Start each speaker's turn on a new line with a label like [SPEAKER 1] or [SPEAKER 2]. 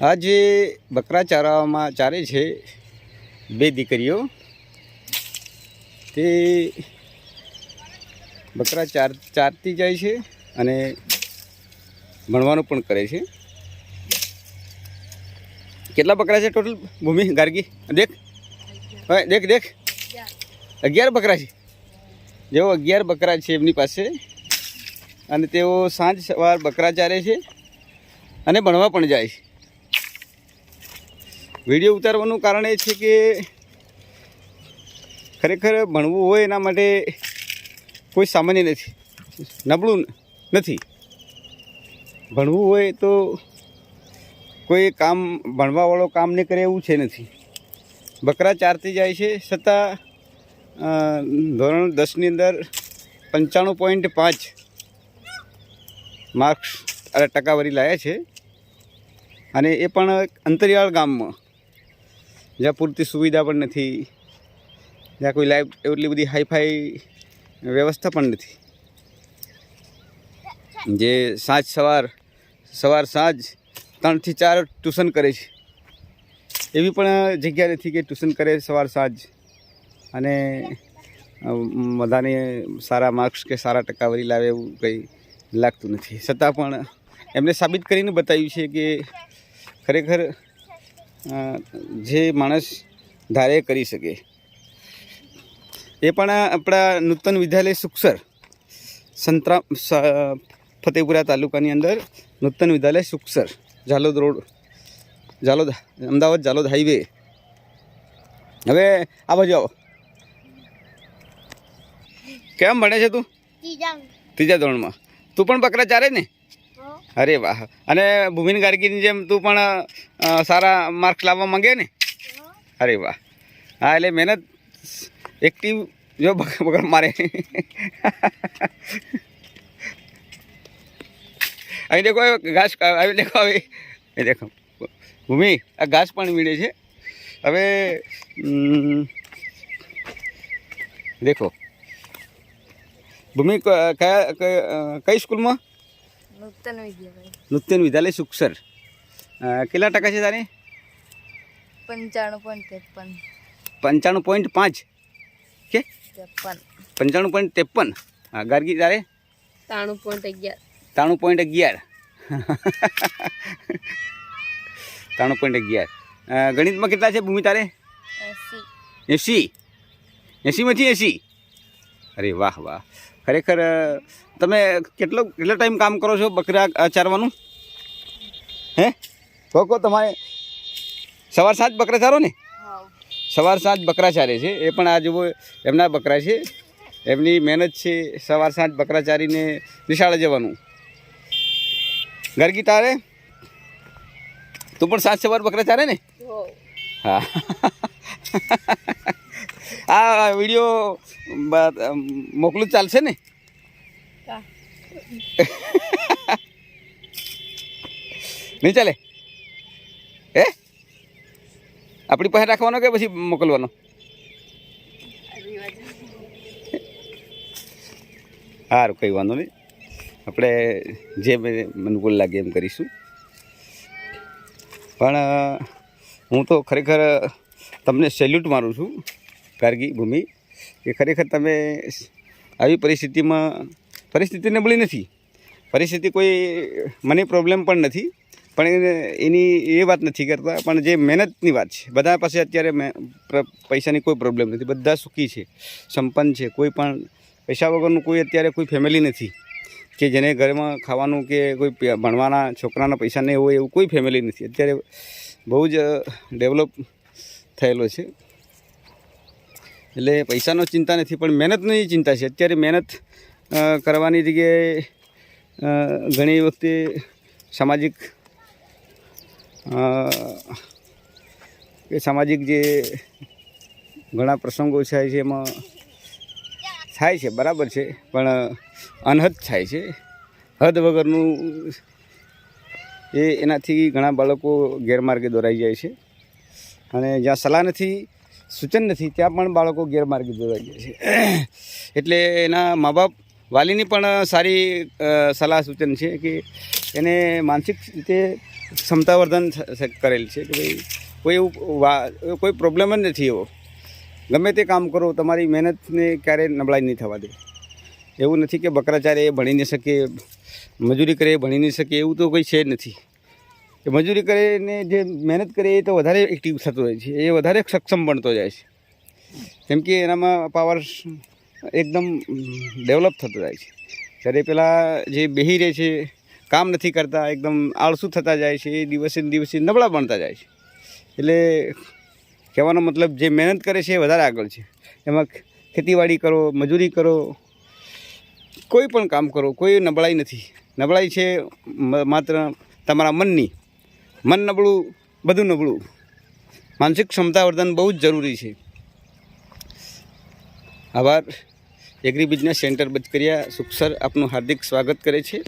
[SPEAKER 1] આ જે બકરા ચારવામાં ચારે છે બે દીકરીઓ. તે બકરા ચાર ચારતી જાય છે અને ભણવાનું પણ કરે છે. કેટલા બકરા છે ટોટલ ભૂમિ, ગાર્ગી? દેખ. હવે દેખ દેખ. અગિયાર બકરા છે. જેઓ અગિયાર બકરા છે એમની પાસે. અને તેઓ સાંજ સવાર બકરા ચારે છે અને ભણવા પણ જાય છે. વીડિયો ઉતારવાનું કારણ એ છે કે ખરેખર ભણવું હોય એના માટે કોઈ સામાન્ય નથી, નબળું નથી. ભણવું હોય તો કોઈ કામ, ભણવાવાળો કામ નહીં કરે એવું છે નથી. બકરા ચારતી જાય છે, છતાં ધોરણ દસની અંદર પંચાણું પોઈન્ટ પાંચ માર્ક્સ ટકાવારી લાવ્યા છે. અને એ પણ અંતરિયાળ ગામમાં. જ્યાં પૂરતી સુવિધા પણ નથી, જ્યાં કોઈ લાઈફ એટલી બધી હાઈફાઈ વ્યવસ્થા પણ નથી. જે સાંજ સવાર સવાર સાંજ ત્રણથી ચાર ટ્યુશન કરે છે. એવી પણ જગ્યા નથી કે ટ્યુશન કરે સવાર સાંજ અને બધાને સારા માર્ક્સ કે સારા ટકાવારી લાવે એવું કંઈ લાગતું નથી. છતાં પણ એમને સાબિત કરીને બતાવ્યું છે કે ખરેખર જે માણસ ધારે કરી શકે. એ પણ આપણા નૂતન વિદ્યાલય સુખસર સંતરા ફતેપુરા તાલુકાની અંદર નૂતન વિદ્યાલય સુખસર ઝાલોદ રોડ ઝાલોદ અમદાવાદ ઝાલોદ હાઈવે. હવે આ બાજુ આવો. કેમ ભણે છે તું? ત્રીજા ધોરણમાં. તું પણ બકરા ચારે ને? અરે વાહ. અને ભૂમિન ગાર્ગીની જેમ તું પણ સારા માર્ક્સ લાવવા માંગે ને? અરે વાહ. હા, એટલે મહેનત એક્ટિવ જો બગ- બગડ મારે. અહીં દેખો ઘાસ આવી દેખો હવે એ દેખો. ભૂમિ, આ ઘાસ પણ વીણે છે. હવે દેખો. ભૂમિ કયા કઈ સ્કૂલમાં?
[SPEAKER 2] નૂતન વિદ્યાલય
[SPEAKER 1] નૃત્યન વિદ્યાલય સુખસર કેટલા ટકા છે તારે
[SPEAKER 2] પંચાણું પોઈન્ટ ત્રેપન
[SPEAKER 1] પંચાણું પોઈન્ટ પાંચ કે
[SPEAKER 2] ત્રેપન
[SPEAKER 1] પંચાણું પોઈન્ટ ત્રેપન હા ગાર્ગી તારે
[SPEAKER 2] ત્રાણું પોઈન્ટ અગિયાર
[SPEAKER 1] ત્રાણું પોઈન્ટ અગિયાર ત્રાણું પોઈન્ટ અગિયાર ગણિતમાં કેટલા છે ભૂમિ તારે
[SPEAKER 2] એસી
[SPEAKER 1] એસી એસીમાંથી એસી અરે વાહ વાહ ખરેખર તમે કેટલો કેટલો ટાઈમ કામ કરો છો બકરા ચારવાનું હે? કહો કહો તમારે સવાર સાંજ બકરા ચારો ને? સવાર સાંજ બકરા ચારે છે. એ પણ આ જુઓ એમના બકરા છે. એમની મહેનત છે સવાર સાંજ બકરા ચારીને નિશાળે જવાનું. ગરગી તારે તું પણ સાંજ સવાર બકરા ચારે ને?
[SPEAKER 2] હા.
[SPEAKER 1] આ વીડિયો મોકલું ચાલશે ને? નહીં ચાલે? હે? આપણી પાસે રાખવાનો કે પછી મોકલવાનો? સારું કંઈ વાંધો નહીં. આપણે જે અનુકૂળ લાગે એમ કરીશું. પણ હું તો ખરેખર તમને સેલ્યુટ મારું છું કારગી ભૂમિ. કે ખરેખર તમે આવી પરિસ્થિતિમાં પરિસ્થિતિ નબળી નથી. પરિસ્થિતિ કોઈ, મને પ્રોબ્લેમ પણ નથી, પણ એની એ વાત નથી કરતા, પણ જે મહેનતની વાત છે, બધા પાસે અત્યારે પૈસાની કોઈ પ્રોબ્લેમ નથી. બધા સુખી છે, સંપન્ન છે, કોઈ પણ, પૈસા વગરનું કોઈ અત્યારે કોઈ ફેમિલી નથી, કે જેને ઘરમાં ખાવાનું કે કોઈ ભણવાના છોકરાના પૈસા નહીં હોય એવું કોઈ ફેમિલી નથી. અત્યારે બહુ જ ડેવલપ થયેલો છે. એટલે પૈસાનો ચિંતા નથી, પણ મહેનતની ચિંતા છે. અત્યારે મહેનત કરવાની જગ્યાએ ઘણી વખતે સામાજિક કે સામાજિક જે ઘણા પ્રસંગો થાય છે એમાં થાય છે, બરાબર છે, પણ અનહદ થાય છે. હદ વગરનું એ એનાથી ઘણા બાળકો ગેરમાર્ગે દોરાઈ જાય છે. અને જ્યાં સલાહ નથી સૂચન નથી, ત્યાં પણ બાળકો ગેરમાર્ગે દોરાઈ જાય છે. એટલે એના મા બાપ વાલીની પણ સારી સલાહ સૂચન છે કે એને માનસિક રીતે ક્ષમતાવર્ધન કરેલ છે કે ભાઈ, કોઈ એવું કોઈ પ્રોબ્લેમ જ નથી એવો. ગમે તે કામ કરો, તમારી મહેનતને ક્યારેય નબળાઈ નહીં થવા દે. એવું નથી કે બકરાચારે એ ભણી નહીં શકે, મજૂરી કરે ભણી નહીં શકે, એવું તો કોઈ છે જ નથી. કે મજૂરી કરીને જે મહેનત કરે એ તો વધારે એક્ટિવ થતો જાય છે. એ વધારે સક્ષમ બનતો જાય છે. કેમ કે એનામાં પાવર એકદમ ડેવલપ થતો જાય છે. જ્યારે પહેલાં જે બેહી રહે છે, કામ નથી કરતા, એકદમ આળસુ થતા જાય છે, એ દિવસે દિવસે નબળા બનતા જાય છે. એટલે કહેવાનો મતલબ જે મહેનત કરે છે એ વધારે આગળ છે. એમાં ખેતીવાડી કરો, મજૂરી કરો, કોઈ પણ કામ કરો, કોઈ નબળાઈ નથી. નબળાઈ છે માત્ર તમારા મનની. મન નબળું, બધું નબળું. માનસિક ક્ષમતાવર્ધન બહુ જ જરૂરી છે. આભાર. Agri business centre Bachkariya Sukhsar આપનું હાર્દિક સ્વાગત કરે છે.